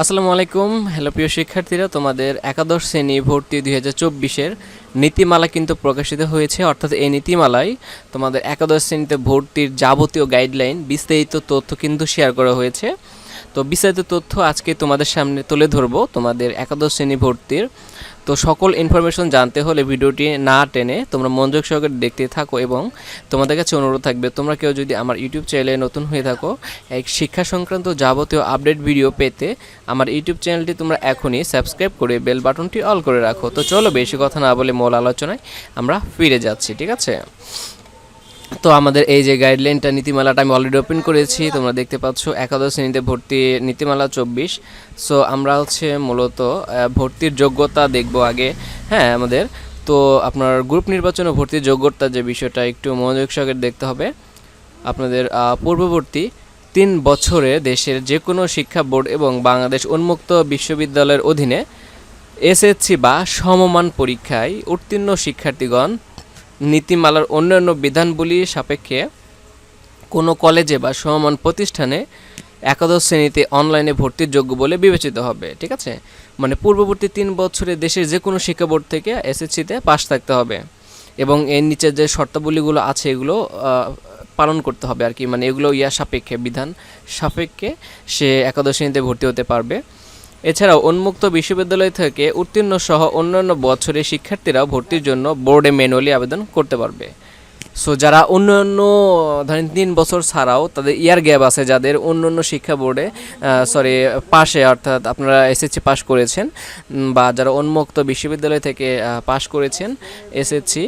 আসসালামু আলাইকুম। হ্যালো, প্রিয় শিক্ষার্থীরা, তোমাদের একাদশ শ্রেণি ভর্তি দুই হাজার চব্বিশের নীতিমালা কিন্তু প্রকাশিত হয়েছে। অর্থাৎ এই নীতিমালায় তোমাদের একাদশ শ্রেণীতে ভর্তির যাবতীয় গাইডলাইন বিস্তারিত তথ্য কিন্তু শেয়ার করা হয়েছে। তো বিস্তারিত তথ্য আজকে তোমাদের সামনে তুলে ধরবো। তোমাদের একাদশ শ্রেণি ভর্তির তো সকল ইনফরমেশন জানতে হলে ভিডিওটি না টেনে তোমরা মনোযোগ সহকারে দেখতে থাকো এবং তোমাদের কাছে অনুরোধ থাকবে, তোমরা কেউ যদি আমার ইউটিউব চ্যানেলে নতুন হয়ে থাকো, এক শিক্ষা সংক্রান্ত যাবতীয় আপডেট ভিডিও পেতে আমার ইউটিউব চ্যানেলটি তোমরা এখনই সাবস্ক্রাইব করে বেল বাটনটি অল করে রাখো। তো চলো বেশি কথা না বলে মূল আলোচনায় আমরা ফিরে যাচ্ছি, ঠিক আছে? তো আমাদের এই যে গাইডলাইনটা নীতিমালাটা আমি অলরেডি ওপেন করেছি। তোমরা দেখতে পাচ্ছ, একাদশ শ্রেণীতে ভর্তি নীতিমালা চব্বিশ। সো আমরা হচ্ছে মূলত ভর্তির যোগ্যতা দেখব আগে। হ্যাঁ আমাদের। তো আপনার গ্রুপ নির্বাচনে ভর্তির যোগ্যতা যে বিষয়টা, একটু মনোযোগ সহকারে দেখতে হবে। আপনাদের পূর্ববর্তী তিন বছরে দেশের যে কোনো শিক্ষা বোর্ড এবং বাংলাদেশ উন্মুক্ত বিশ্ববিদ্যালয়ের অধীনে এসএসসি বা সমমান পরীক্ষায় উত্তীর্ণ শিক্ষার্থীগণ নীতিমালার অন্যান্য বিধানবলী সাপেক্ষে কোনো কলেজে বা সমমান প্রতিষ্ঠানে একাদশ শ্রেণীতে অনলাইনে ভর্তির যোগ্য বলে বিবেচিত হবে, ঠিক আছে? মানে পূর্ববর্তী তিন বছরে দেশের যে কোনো শিক্ষা বোর্ড থেকে এসএসসিতে পাশ থাকতে হবে এবং এর নিচে যে শর্তাবলীগুলো আছে এগুলো পালন করতে হবে আর কি। মানে এগুলো ইয়া সাপেক্ষে, বিধান সাপেক্ষে সে একাদশ শ্রেণীতে ভর্তি হতে পারবে। এছাড়াও উন্মুক্ত বিশ্ববিদ্যালয় থেকে উত্তীর্ণ সহ অন্যান্য বছরে শিক্ষার্থীরা ভর্তির জন্য বোর্ডে ম্যানুয়ালি আবেদন করতে পারবে। সো যারা অন্যান্য, ধরেন তিন বছর ছাড়াও তাদের ইয়ার গ্যাপ আছে, যাদের অন্য অন্য শিক্ষা বোর্ডে সরি পাশে অর্থাৎ আপনারা এসএসসি পাশ করেছেন বা যারা উন্মুক্ত বিশ্ববিদ্যালয় থেকে পাশ করেছেন এসএসসি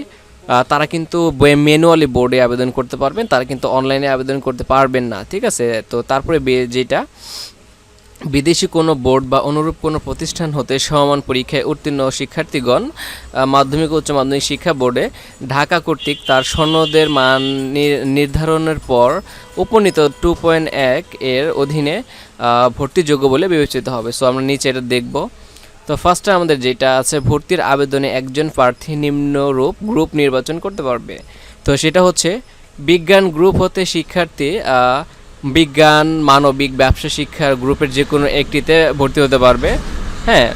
তারা কিন্তু ম্যানুয়ালি বোর্ডে আবেদন করতে পারবেন, তারা কিন্তু অনলাইনে আবেদন করতে পারবেন না, ঠিক আছে? তো তারপরে যেটা বিদেশি কোনো বোর্ড বা অনুরূপ কোনো প্রতিষ্ঠান হতে সমমান পরীক্ষায় উত্তীর্ণ শিক্ষার্থীগণ মাধ্যমিক উচ্চ মাধ্যমিক শিক্ষা বোর্ডে ঢাকা কর্তৃক তার সনদের মান নির্ধারণের পর উপনীত টু পয়েন্ট এক এর অধীনে ভর্তিযোগ্য বলে বিবেচিত হবে। সো আমরা নিচে এটা দেখব। তো ফার্স্টে আমাদের যেটা আছে, ভর্তির আবেদনে একজন প্রার্থী নিম্নরূপ গ্রুপ নির্বাচন করতে পারবে। তো সেটা হচ্ছে, বিজ্ঞান গ্রুপ হতে শিক্ষার্থী বিজ্ঞান, মানবিক, ব্যবসা, শিক্ষার গ্রুপের যে কোনো একটিতে ভর্তি হতে পারবে। হ্যাঁ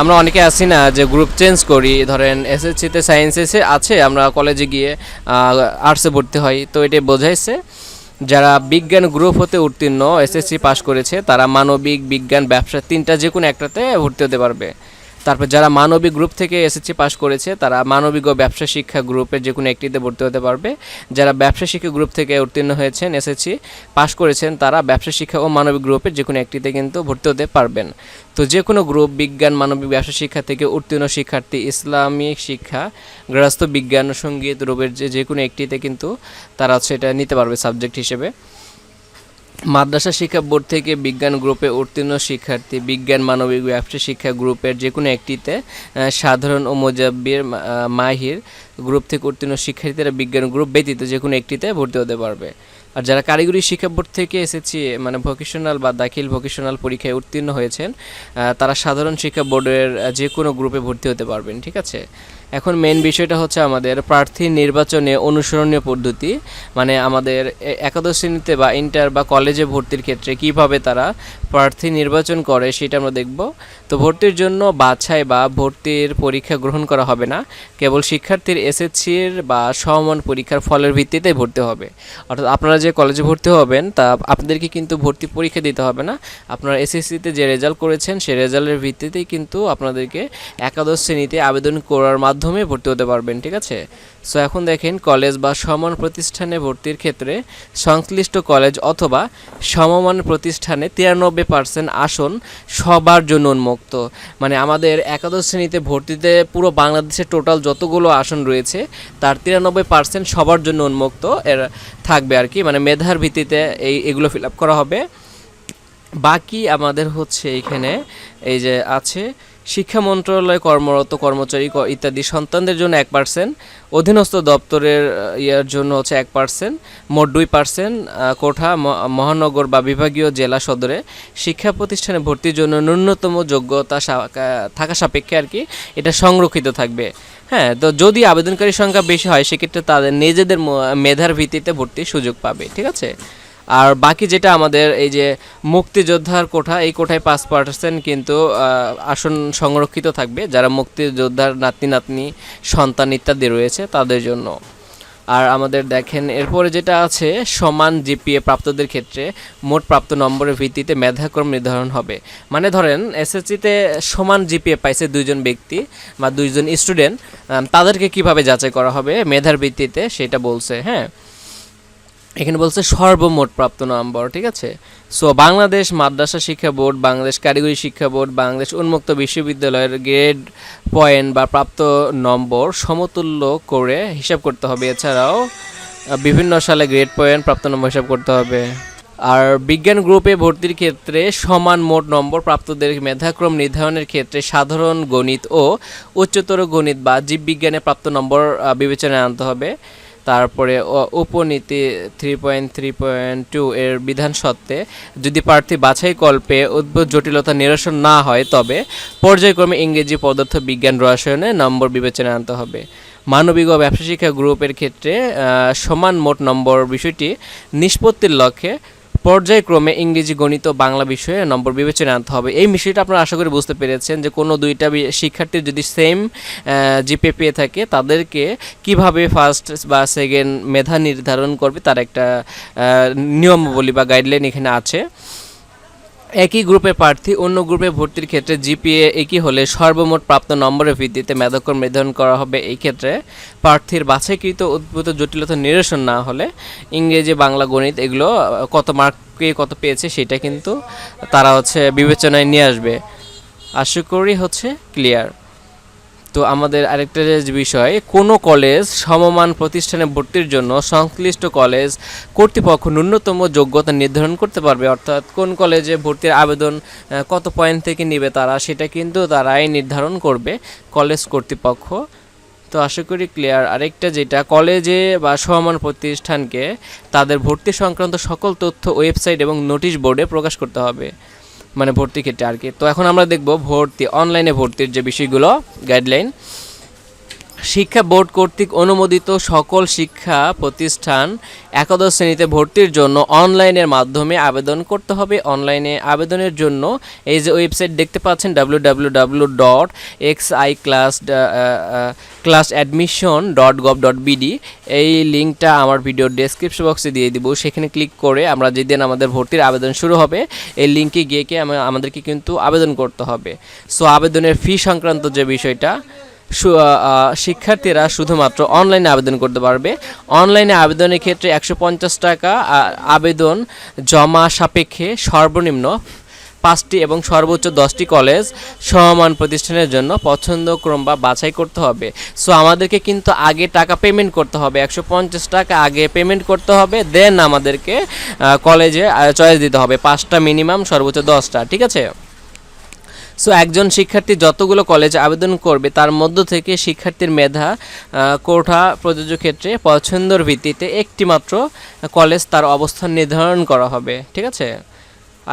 আমরা অনেকে আছি না যে গ্রুপ চেঞ্জ করি। ধরেন এসএসসিতে সায়েন্স এসে আছে, আমরা কলেজে গিয়ে আর্টসে ভর্তি হই। তো এটাই বোঝাইছে, যারা বিজ্ঞান গ্রুপ হতে উত্তীর্ণ এসএসসি পাশ করেছে, তারা মানবিক, বিজ্ঞান, ব্যবসা তিনটা যে কোনো একটাতে ভর্তি হতে পারবে। তারপর যারা মানবিক গ্রুপ থেকে এসএসসি পাশ করেছে, তারা মানবিক ও ব্যবসা শিক্ষা গ্রুপের যে কোনো একটিতে ভর্তি হতে পারবে। যারা ব্যবসা শিক্ষা গ্রুপ থেকে উত্তীর্ণ হয়েছেন এসএসসি পাশ করেছেন, তারা ব্যবসা শিক্ষা ও মানবিক গ্রুপের যে কোনো একটিতে কিন্তু ভর্তি হতে পারবেন। তো যে কোনো গ্রুপ বিজ্ঞান, মানবিক, ব্যবসা শিক্ষা থেকে উত্তীর্ণ শিক্ষার্থী, ইসলামিক শিক্ষা, গৃহস্থ বিজ্ঞান, সংগীত গ্রুপের যে যে কোনো একটিতে কিন্তু তারা সেটা নিতে পারবে সাবজেক্ট হিসেবে। মাদ্রাসা শিক্ষা বোর্ড থেকে বিজ্ঞান গ্রুপে উত্তীর্ণ শিক্ষার্থী, বিজ্ঞান, মানবিক ব্যবসা শিক্ষা গ্রুপের যে কোনো একটিতে সাধারণ ও মোজাব্বির মাহির গ্রুপ থেকে উত্তীর্ণ শিক্ষার্থীরা বিজ্ঞান গ্রুপ ব্যতীত যে কোনো একটিতে ভর্তি হতে পারবে। আর যারা কারিগরি শিক্ষা বোর্ড থেকে এসেছি মানে ভোকেশনাল বা দাখিল ভোকেশনাল পরীক্ষায় উত্তীর্ণ হয়েছেন তারা সাধারণ শিক্ষা বোর্ডের যে কোনো গ্রুপে ভর্তি হতে পারবেন, ঠিক আছে? এখন মেন বিষয়টা হচ্ছে আমাদের প্রার্থী নির্বাচনে অনুসরণীয় পদ্ধতি মানে আমাদের একাদশ শ্রেণীতে বা ইন্টার বা কলেজে ভর্তির ক্ষেত্রে কীভাবে তারা প্রার্থী নির্বাচন করে সেটা আমরা দেখব। তো ভর্তির জন্য বাছাই বা ভর্তির পরীক্ষা গ্রহণ করা হবে না, কেবল শিক্ষার্থীর এসএসসির বা সমমান পরীক্ষার ফলের ভিত্তিতে ভর্তি হবে। অর্থাৎ আপনারা যে কলেজে ভর্তি হবেন, তা আপনাদেরকে কিন্তু ভর্তি পরীক্ষা দিতে হবে না। আপনারা এসএসসিতে যে রেজাল্ট করেছেন সেই রেজাল্টের ভিত্তিতেই কিন্তু আপনাদেরকে একাদশ শ্রেণীতে আবেদন করার মাধ্যমে ভর্তি হতে পারবেন, ঠিক আছে? সো এখন দেখেন কলেজ বা সমান প্রতিষ্ঠানে ভর্তির ক্ষেত্রে সংশ্লিষ্ট কলেজ অথবা সমমান প্রতিষ্ঠানে তিরানব্বই পার্সেন্ট আসন সবার জন্য উন্মুক্ত। মানে আমাদের একাদশ শ্রেণীতে ভর্তিতে পুরো বাংলাদেশের টোটাল যতগুলো আসন রয়েছে, তার তিরানব্বই পার্সেন্ট সবার জন্য উন্মুক্ত এর থাকবে আর কি। মানে মেধার ভিত্তিতে এই এগুলো ফিল আপ করা হবে। বাকি আমাদের হচ্ছে এখানে এই যে আছে, শিক্ষা মন্ত্রণালয়ে কর্মরত কর্মচারী ইত্যাদি সন্তানদের জন্য এক পার্সেন্ট অধীনস্থ দপ্তরের ইয়ার জন্য হচ্ছে এক পার্সেন্ট মোট দুই পার্সেন্ট কোঠা মহানগর বা বিভাগীয় জেলা সদরে শিক্ষা প্রতিষ্ঠানে ভর্তির জন্য ন্যূনতম যোগ্যতা থাকা সাপেক্ষে আর কি এটা সংরক্ষিত থাকবে। হ্যাঁ তো যদি আবেদনকারীর সংখ্যা বেশি হয়, সেক্ষেত্রে তাদের নিজেদের মেধার ভিত্তিতে ভর্তির সুযোগ পাবে, ঠিক আছে? আর বাকি যেটা আমাদের এই যে মুক্তিযোদ্ধার কোঠা, এই কোঠায় পাঁচ পার্সেন্ট কিন্তু আসন সংরক্ষিত থাকবে। যারা মুক্তিযোদ্ধার নাতি নাতনি সন্তান ইত্যাদি রয়েছে, তাদের জন্য। আর আমাদের দেখেন, এরপরে যেটা আছে, সমান জিপিএ প্রাপ্তদের ক্ষেত্রে মোট প্রাপ্ত নম্বরের ভিত্তিতে মেধাক্রম নির্ধারণ হবে। মানে ধরেন, এসএসসিতে সমান জিপিএ পাইছে দুইজন ব্যক্তি বা দুইজন স্টুডেন্ট তাদেরকে কীভাবে যাচাই করা হবে, মেধার ভিত্তিতে সেটা বলছে হ্যাঁ? এখানে বলছে সর্বমোট প্রাপ্ত নম্বর, ঠিক আছে? সো বাংলাদেশ মাদ্রাসা শিক্ষা বোর্ড, বাংলাদেশ কারিগরি শিক্ষা বোর্ড, বাংলাদেশ উন্মুক্ত বিশ্ববিদ্যালয়ের গ্রেড পয়েন্ট বা প্রাপ্ত নম্বর সমতুল্য করে হিসাব করতে হবে। এছাড়াও বিভিন্ন সালে গ্রেড পয়েন্ট প্রাপ্ত নম্বর হিসাব করতে হবে। আর বিজ্ঞান গ্রুপে ভর্তির ক্ষেত্রে সমান মোট নম্বর প্রাপ্তদের মেধাক্রম নির্ধারণের ক্ষেত্রে সাধারণ গণিত ও উচ্চতর গণিত বা জীববিজ্ঞানে প্রাপ্ত নম্বর বিবেচনায় আনতে হবে। তারপরে উপনীতি three point three point two এর বিধান সত্ত্বে যদি প্রার্থী বাছাই কল্পে উদ্ভুত জটিলতা নিরসন না হয়, তবে পর্যায়ক্রমে ইংরেজি পদার্থ বিজ্ঞান রসায়নে নম্বর বিবেচনা আনতে হবে। মানবিক ও ব্যবসা শিক্ষা গ্রুপের ক্ষেত্রে সমান মোট নম্বর বিষয়টি নিষ্পত্তির লক্ষ্যে পর্যায়ক্রমে ইংরেজি, গণিত ও বাংলা বিষয়ে নম্বর বিবেচনা আনতে হবে। এই বিষয়টা আপনারা আশা করি বুঝতে পেরেছেন যে কোনো দুইটা শিক্ষার্থী শিক্ষার্থীর যদি সেম জিপে পেয়ে থাকে, তাদেরকে কীভাবে ফার্স্ট বা সেকেন্ড মেধা নির্ধারণ করবে, তার একটা নিয়মাবলী বা গাইডলাইন এখানে আছে। একই গ্রুপে প্রার্থী অন্য গ্রুপে ভর্তির ক্ষেত্রে জিপিএ একই হলে সর্বমোট প্রাপ্ত নম্বরের ভিত্তিতে মেধাক্রম নির্ধারণ করা হবে। এই ক্ষেত্রে প্রার্থীর বাছাইকৃত উদ্ভূত জটিলতা নিরসন না হলে ইংরেজি, বাংলা, গণিত এগুলো কত মার্কে কত পেয়েছে সেটা কিন্তু তারা হচ্ছে বিবেচনায় নিয়ে আসবে। আশা করি হচ্ছে ক্লিয়ার তো আমাদের আরেকটা যে বিষয়, কোনো কলেজ সমমান প্রতিষ্ঠানে ভর্তির জন্য সংশ্লিষ্ট কলেজ কর্তৃপক্ষ ন্যূনতম যোগ্যতা নির্ধারণ করতে পারবে। অর্থাৎ কোন কলেজে ভর্তির আবেদন কত পয়েন্ট থেকে নেবে তারা, সেটা কিন্তু তারাই নির্ধারণ করবে কলেজ কর্তৃপক্ষ। তো আশা করি ক্লিয়ার আরেকটা যেটা, কলেজে বা সমান প্রতিষ্ঠানকে তাদের ভর্তি সংক্রান্ত সকল তথ্য ওয়েবসাইট এবং নোটিশ বোর্ডে প্রকাশ করতে হবে। মানে ভর্তি ক্ষেত্রে আর কি। তো এখন আমরা দেখব ভর্তি অনলাইনে ভর্তির যে বিষয়গুলো গাইডলাইন শিক্ষা বোর্ড কর্তৃক অনুমোদিত সকল শিক্ষা প্রতিষ্ঠান একাদশ শ্রেণীতে ভর্তির জন্য অনলাইনের মাধ্যমে আবেদন করতে হবে। অনলাইনে আবেদনের জন্য এই যে ওয়েবসাইট দেখতে পাচ্ছেন W W W dot X I class class admission dot gov dot BD এই লিঙ্কটা আমার ভিডিওর ডেসক্রিপশন বক্সে দিয়ে দিব। সেখানে ক্লিক করে আমরা যেদিন আমাদের ভর্তির আবেদন শুরু হবে, এই লিঙ্কে গিয়ে আমাদেরকে কিন্তু আবেদন করতে হবে। সো আবেদনের ফি সংক্রান্ত যে বিষয়টা শিক্ষার্থীরা শুধুমাত্র অনলাইনে আবেদন করতে পারবে। অনলাইনে আবেদনের ক্ষেত্রে একশো পঞ্চাশ টাকা আবেদন জমা সাপেক্ষে সর্বনিম্ন পাঁচটি এবং সর্বোচ্চ দশটি কলেজ সমান প্রতিষ্ঠানের জন্য পছন্দক্রম বা বাছাই করতে হবে। সো আমাদেরকে কিন্তু আগে টাকা পেমেন্ট করতে হবে। একশো পঞ্চাশ টাকা আগে পেমেন্ট করতে হবে দেন আমাদেরকে কলেজে চয়েস দিতে হবে। পাঁচটা মিনিমাম সর্বোচ্চ দশটা, ঠিক আছে? সো একজন শিক্ষার্থী যতগুলো কলেজে আবেদন করবে, তার মধ্য থেকে শিক্ষার্থীর মেধা কোঠা, প্রযোজ্য ক্ষেত্রে পছন্দর ভিত্তিতে একটি মাত্র কলেজ তার অবস্থান নির্ধারণ করা হবে। ঠিক আছে?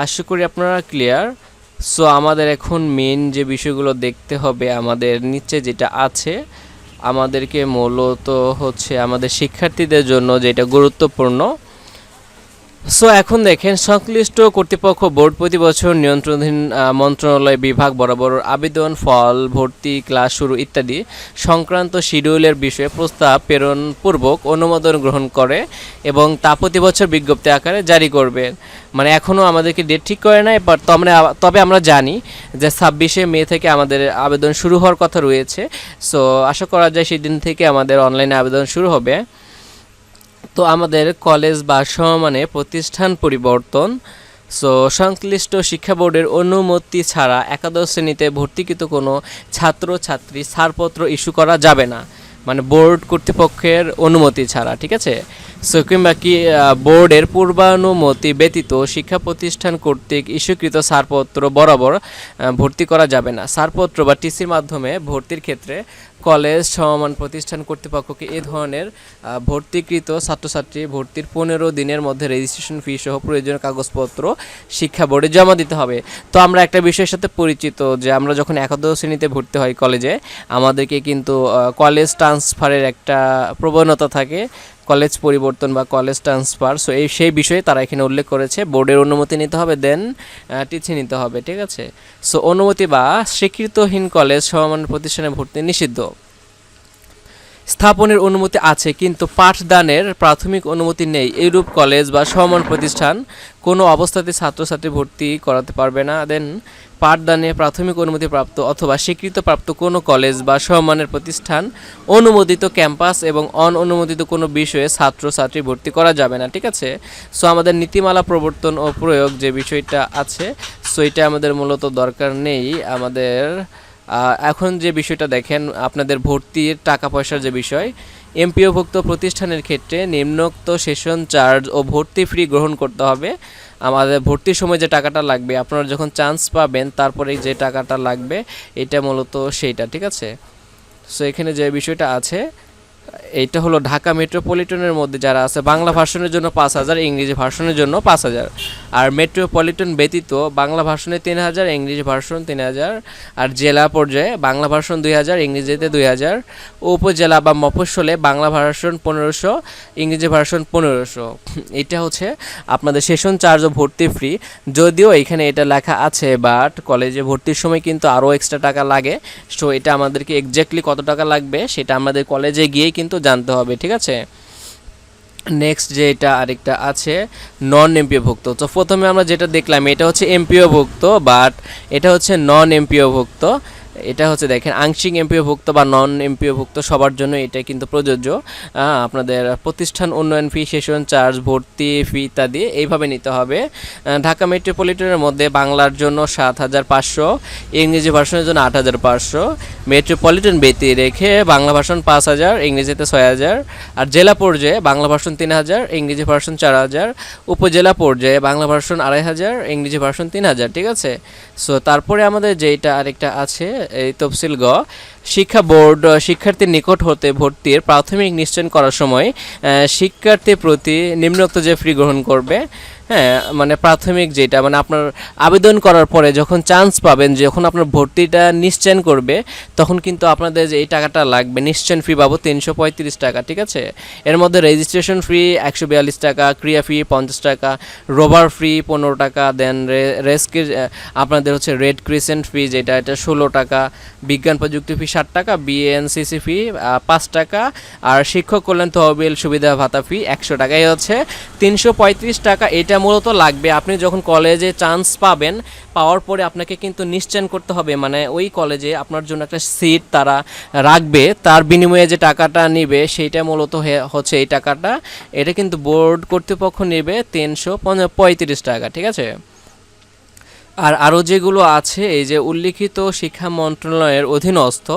আশা করি আপনারা ক্লিয়ার সো আমাদের এখন মেন যে বিষয়গুলো দেখতে হবে, আমাদের নিচে যেটা আছে, আমাদেরকে মূলত হচ্ছে আমাদের শিক্ষার্থীদের জন্য যেটা গুরুত্বপূর্ণ সো এখন দেখেন, সংশ্লিষ্ট কর্তৃপক্ষ বোর্ড প্রতি বছর নিয়ন্ত্রণাধীন মন্ত্রণালয় বিভাগ বরাবর আবেদন, ফল, ভর্তি, ক্লাস শুরু ইত্যাদি সংক্রান্ত শিডিউলের বিষয়ে প্রস্তাব প্রেরণ পূর্বক অনুমোদন গ্রহণ করে এবং তা প্রতি বছর বিজ্ঞপ্তি আকারে জারি করবে। মানে এখনও আমাদেরকে ডেট ঠিক করে নাই বাট তবে তবে আমরা জানি যে ছাব্বিশে মে থেকে আমাদের আবেদন শুরু হওয়ার কথা রয়েছে। সো আশা করা যায় সেদিন থেকে আমাদের অনলাইনে আবেদন শুরু হবে। তো আমাদের কলেজ বা সমমানে প্রতিষ্ঠান পরিবর্তন। সো, সংশ্লিষ্ট শিক্ষা বোর্ডের অনুমতি ছাড়া একাদশ শ্রেণীতে ভর্তিকৃত কোনো ছাত্র ছাত্রী ছাড়পত্র ইস্যু করা যাবে না। মানে বোর্ড কর্তৃপক্ষের অনুমতি ছাড়া, ঠিক আছে? সো, কিংবা কি বোর্ডের পূর্বানুমতি ব্যতীত শিক্ষা প্রতিষ্ঠান কর্তৃক ইস্যুকৃত ছাড়পত্র বরাবর ভর্তি করা যাবে না। ছাড়পত্র বা টিসির মাধ্যমে ভর্তির ক্ষেত্রে কলেজ, সমমান প্রতিষ্ঠান কর্তৃপক্ষকে এ ধরনের ভর্তিকৃত ছাত্রছাত্রী ভর্তির পনেরো দিনের মধ্যে রেজিস্ট্রেশন ফি সহ প্রয়োজনীয় কাগজপত্র শিক্ষা বোর্ডে জমা দিতে হবে। তো আমরা একটা বিষয়ের সাথে পরিচিত যে আমরা যখন একাদশ শ্রেণীতে ভর্তি হয় কলেজে, আমাদেরকে কিন্তু কলেজ ট্রান্সফারের একটা প্রবণতা থাকে। কলেজ পরিবর্তন বা কলেজ ট্রান্সফার সো এই সেই বিষয়ে তারা এখানে উল্লেখ করেছে। বোর্ডের অনুমতি নিতে হবে দেন টিচি নিতে হবে, ঠিক আছে? সো অনুমতি বা স্বীকৃতহীন কলেজ সমান প্রতিষ্ঠানে ভর্তি নিষিদ্ধ। স্থাপনের অনুমতি আছে, কিন্তু পাঠদানের প্রাথমিক অনুমতি নেই। এইরূপ কলেজ বা সমমান প্রতিষ্ঠান কোনো অবস্থাতে ছাত্রছাত্রী ভর্তি করাতে পারবে না। দেন, পাঠদানে প্রাথমিক অনুমতি প্রাপ্ত অথবা স্বীকৃতপ্রাপ্ত কোনো কলেজ বা সমমানের প্রতিষ্ঠান অনুমোদিত ক্যাম্পাস এবং অননুমোদিত কোনো বিষয়ে ছাত্রছাত্রী ভর্তি করা যাবে না, ঠিক আছে? সো, আমাদের নীতিমালা প্রবর্তন ও প্রয়োগ যে বিষয়টা আছে, সো, এটা আমাদের মূলত দরকার নেই। আমাদের এখন যে বিষয়টা দেখেন, আপনাদের ভর্তির টাকা পয়সার যে বিষয়, এমপিওভুক্ত প্রতিষ্ঠানের ক্ষেত্রে নিম্নোক্ত সেশন চার্জ ও ভর্তি ফ্রি গ্রহণ করতে হবে। আমাদের ভর্তির সময় যে টাকাটা লাগবে, আপনারা যখন চান্স পাবেন, তারপরে যে টাকাটা লাগবে, এটা মূলত সেইটা, ঠিক আছে? সো এখানে যে বিষয়টা আছে এইটা হলো ঢাকা মেট্রোপলিটনের মধ্যে যারা আছে, বাংলা ভার্সনের জন্য পাঁচ হাজার, ইংরেজি ভার্সনের জন্য পাঁচ হাজার। আর মেট্রোপলিটন ব্যতীত বাংলা ভার্সনে তিন হাজার, ইংরেজি ভার্সন তিন হাজার। আর জেলা পর্যায়ে বাংলা ভার্সন দুই হাজার, ইংরেজিতে দুই হাজার। উপজেলা বা মফস্বলে বাংলা ভার্সন পনেরোশো, ইংরেজি ভার্সন পনেরোশো। এটা হচ্ছে আপনাদের সেশন চার্জ ভর্তি ফ্রি। যদিও এখানে এটা লেখা আছে, বাট কলেজে ভর্তির সময় কিন্তু আরও এক্সট্রা টাকা লাগে। সো এটা আমাদেরকে এক্স্যাক্টলি কত টাকা লাগবে সেটা আমাদের কলেজে গিয়েই কিন্তু জানতে হবে, ঠিক আছে? নেক্সট যে এটা আরেকটা আছে নন এমপিও ভুক্ত তো প্রথমে আমরা যেটা দেখলাম, এটা হচ্ছে এমপিও ভুক্ত বাট এটা হচ্ছে নন এমপিও ভুক্ত এটা হচ্ছে দেখেন, আংশিক এমপিও ভুক্ত বা নন এমপিও ভুক্ত সবার জন্য এটা কিন্তু প্রযোজ্য। আপনাদের প্রতিষ্ঠান উন্নয়ন ফি সেশন চার্জ ভর্তি ফি ইত্যাদি এইভাবে নিতে হবে। ঢাকা মেট্রোপলিটনের মধ্যে বাংলার জন্য সাত হাজার পাঁচশো, ইংরেজি ভার্সনের জন্য আট হাজার পাঁচশো, মেট্রোপলিটন ব্যতি রেখে বাংলা ভার্সন পাঁচ হাজার, ইংরেজিতে ছয় হাজার, আর জেলা পর্যায়ে বাংলা ভার্সন তিন হাজার, ইংরেজি ভার্সন চার হাজার, উপজেলা পর্যায়ে বাংলা ভার্সন আড়াই হাজার, ইংরেজি ভার্সন তিন হাজার, ঠিক আছে? সো তারপরে আমাদের যেটা আরেকটা আছে এই তফসিল গ শিক্ষা বোর্ড শিক্ষার্থীর নিকট হতে ভর্তির প্রাথমিক নিশ্চয়ন করার সময় শিক্ষার্থীর প্রতি নিম্নোক্ত যে ফ্রি গ্রহণ করবে হ্যাঁ মানে প্রাথমিক যেটা মানে আপনার আবেদন করার পরে যখন চান্স পাবেন, যখন আপনার ভর্তিটা নিশ্চয়ন করবে, তখন কিন্তু আপনাদের যে এই টাকাটা লাগবে, নিশ্চয়ন ফি বাবদ তিনশো পঁয়ত্রিশ টাকা, ঠিক আছে? এর মধ্যে রেজিস্ট্রেশন ফি একশো বিয়াল্লিশ টাকা, ক্রিয়া ফি পঞ্চাশ টাকা রোভার ফি পনেরো টাকা দেন রেস্কি আপনাদের হচ্ছে রেড ক্রিসেন্ট ফি যেটা এটা ষোলো টাকা, বিজ্ঞান প্রযুক্তি ফি ষাট টাকা বিএনসিসি ফি পাঁচ টাকা, আর শিক্ষক কল্যাণ তহবিল সুবিধা ভাতা ফি একশো টাকা। এই হচ্ছে তিনশো পঁয়ত্রিশ টাকা, এটা মূলত লাগবে। আপনি যখন কলেজে চান্স পাবেন, পাওয়ার পরে আপনাকে কিন্তু নিশ্চয়ন করতে হবে। মানে ওই কলেজে আপনার জন্য একটা সিট তারা রাখবে, তার বিনিময়ে যে টাকাটা নেবে, সেইটা মূলত হচ্ছে এই টাকাটা। এটা কিন্তু বোর্ড কর্তৃপক্ষ নেবে তিনশো পঁয়ত্রিশ টাকা, ঠিক আছে? আর আরও যেগুলো আছে, এই যে উল্লিখিত শিক্ষা মন্ত্রণালয়ের অধীনস্থ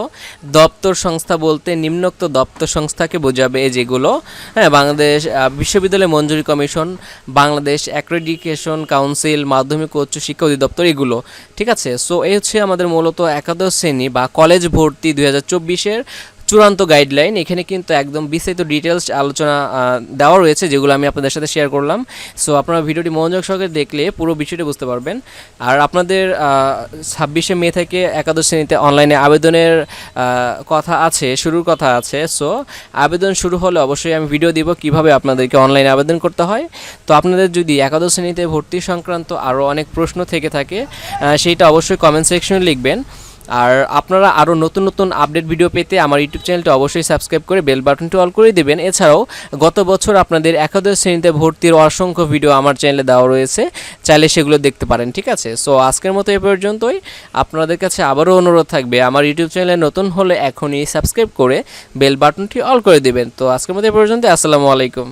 দপ্তর সংস্থা বলতে নিম্নোক্ত দপ্তর সংস্থাকে বোঝাবে এই যেগুলো। হ্যাঁ বাংলাদেশ বিশ্ববিদ্যালয় মঞ্জুরি কমিশন, বাংলাদেশ অ্যাক্রেডিকেশন কাউন্সিল, মাধ্যমিক উচ্চ শিক্ষা অধিদপ্তর, এগুলো। ঠিক আছে? সো এই হচ্ছে আমাদের মূলত একাদশ শ্রেণি বা কলেজ ভর্তি দুই হাজার চব্বিশের চূড়ান্ত গাইডলাইন এখানে কিন্তু একদম বিস্তারিত ডিটেলস আলোচনা দেওয়া রয়েছে, যেগুলো আমি আপনাদের সাথে শেয়ার করলাম। সো আপনারা ভিডিওটি মনোযোগ সহকারে দেখলে পুরো বিষয়টি বুঝতে পারবেন। আর আপনাদের ছাব্বিশে মে থেকে একাদশ শ্রেণীতে অনলাইনে আবেদনের কথা আছে, শুরুর কথা আছে। সো আবেদন শুরু হলে অবশ্যই আমি ভিডিও দিব কীভাবে আপনাদেরকে অনলাইনে আবেদন করতে হয়। তো আপনাদের যদি একাদশ শ্রেণীতে ভর্তি সংক্রান্ত আরও অনেক প্রশ্ন থেকে থাকে সেইটা অবশ্যই কমেন্ট সেকশনে লিখবেন। আর আপনারা আরও নতুন নতুন আপডেট ভিডিও পেতে আমার ইউটিউব চ্যানেলটি অবশ্যই সাবস্ক্রাইব করে বেল বাটনটি অল করে দেবেন। এছাড়াও, গত বছর আপনাদের একাদশ শ্রেণীতে ভর্তির অসংখ্য ভিডিও আমার চ্যানেলে দেওয়া রয়েছে। চাইলে সেগুলো দেখতে পারেন, ঠিক আছে? সো আজকের মতো এ পর্যন্তই। আপনাদের কাছে আবারও অনুরোধ থাকবে, আমার ইউটিউব চ্যানেলে নতুন হলে এখনই সাবস্ক্রাইব করে বেল বাটনটি অল করে দেবেন। তো, আজকের মতো এ পর্যন্ত আসসালামু আলাইকুম।